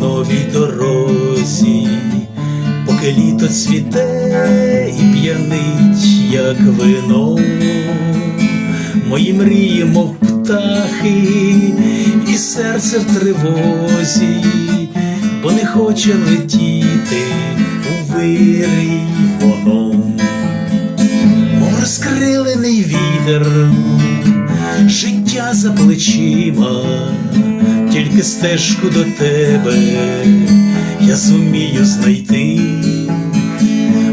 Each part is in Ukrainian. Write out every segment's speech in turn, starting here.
зимовій дорозі, поки літо цвіте і п'янить, як вино, мої мрії, мов птахи, і серце в тривозі, бо не хоче летіти у вирій воно, мов розкрилений вітер, життя за плечима, тільки стежку до тебе я зумію знайти.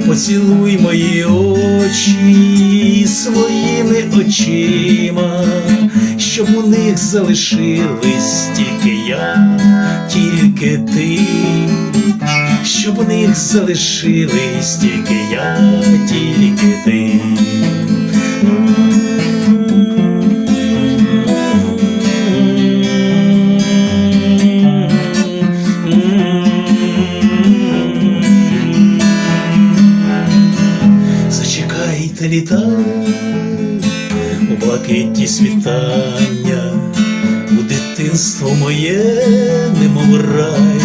Поцілуй мої очі своїми очима, щоб у них залишились тільки я, тільки ти, щоб у них залишились тільки я, тільки ти. Зачекайте літа у блакитні світання, у дитинство моє, немов рай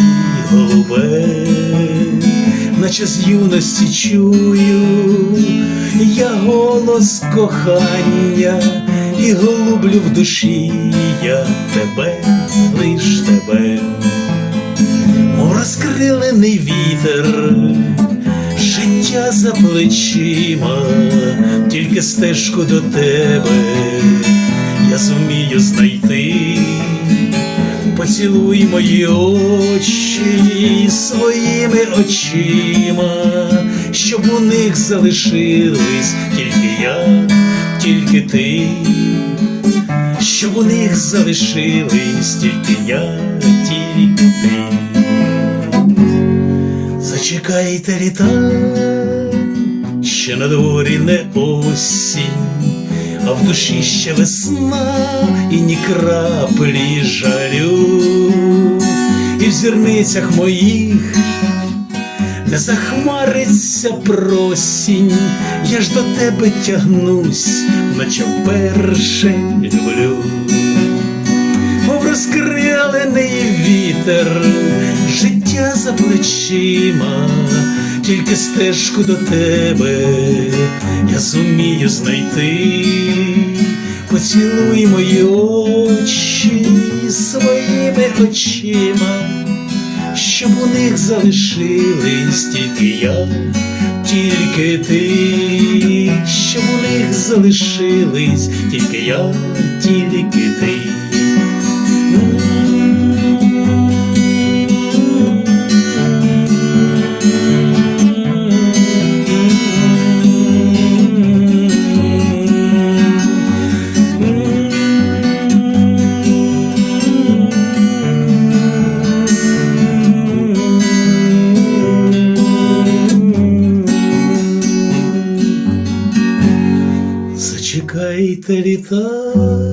голубе, наче з юності чую я голос кохання і голублю в душі я тебе, лиш тебе, мов розкрилений вітер життя за плечима, тільки стежку до тебе я зумію знайти. Поцілуй мої очі своїми очима, щоб у них залишились тільки я, тільки ти, щоб у них залишились тільки я, тільки ти. Зачекайте літа, ще на дворі не осінь, а в душі ще весна і ні краплі жалю, і в зірницях моїх не захмариться просінь, я ж до тебе тягнусь, наче вперше люблю. Мов розкрилений вітер, життя за плечима, тільки стежку до тебе я зумію знайти, поцілуй мої очі своїми очима, щоб у них залишились тільки я, тільки ти, щоб у них залишились тільки я, тільки ти. Зачекайте літа.